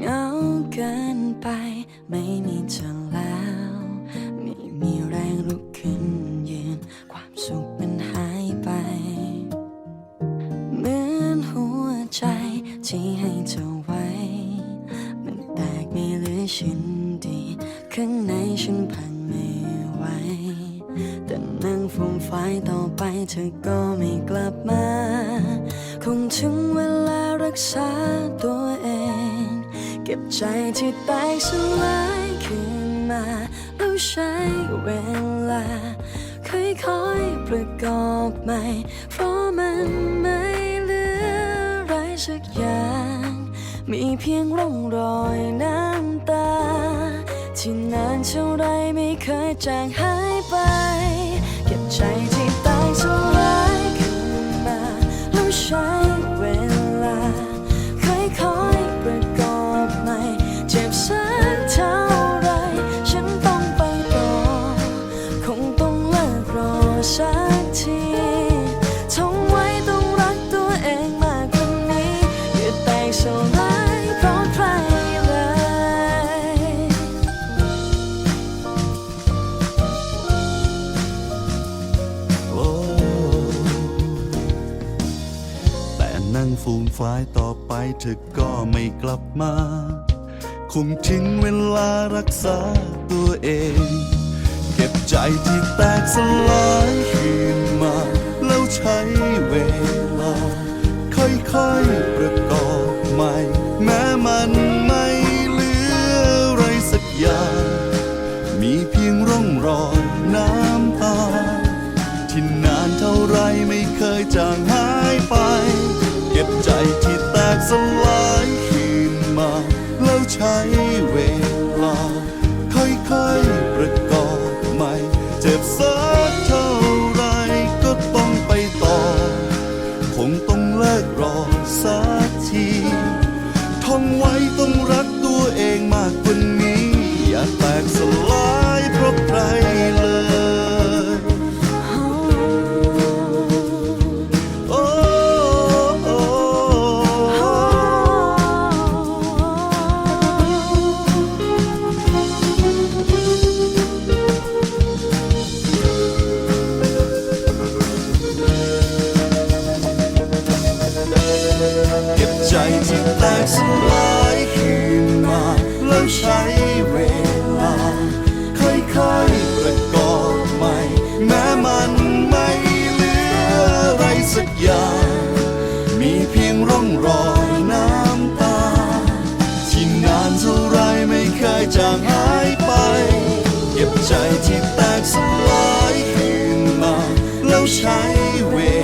เหงาเกินไปไม่มีเธอแล้ว ไม่มีแรงลุกขึ้นยืน ความสุขมันหายไป เหมือนหัวใจที่ให้เธอไว้ มันแตกไม่เหลือชิ้นดีข้างในฉันพังไม่ไหวแต่นั่งฟูมไฟายต่อไปเธอก็ไม่กลับมา คงถึงเวลารักษาตัวเอง เก็บใจที่แตกสลายขึ้นมาแล้วใช้เวลาค่อยๆประกอบใหม่ เพราะมันไม่เหลืออะไรสักอย่าง มีเพียงร่องรอยน้ำตา ที่นานเท่าไรไม่เคยจางหายไป เก็บใจ ฟูมฟายต่อไปเธอก็ไม่กลับมา คงทิ้งเวลารักษาตัวเอง เก็บใจที่แตกสลายคืนมา แล้วใช้เวลา ค่อยๆประกอบใหม่ แม้มันไม่เหลืออะไรสักอย่าง มีเพียงร่องรอยน้ำตา ที่นานเท่าไรไม่เคยจางหาย เวลา ค่อยๆประกอบใหม่ เจ็บซ้ สลายคืนมาแล้วใช้เวลา ค่อยๆประกอบใหม่ แม้มันไม่เหลืออะไรสักอย่าง มีเพียงร่องรอยน้ำตา ที่นานเท่าไรไม่เคยจางหายไป เก็บใจที่แตกสลายคืนมา แล้วใช้เวลา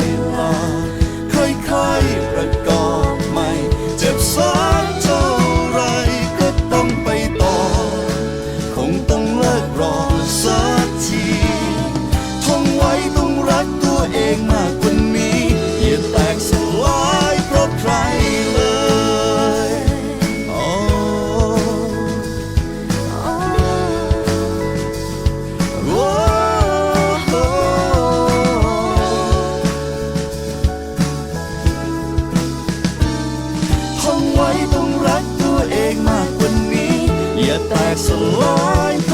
that's a lie.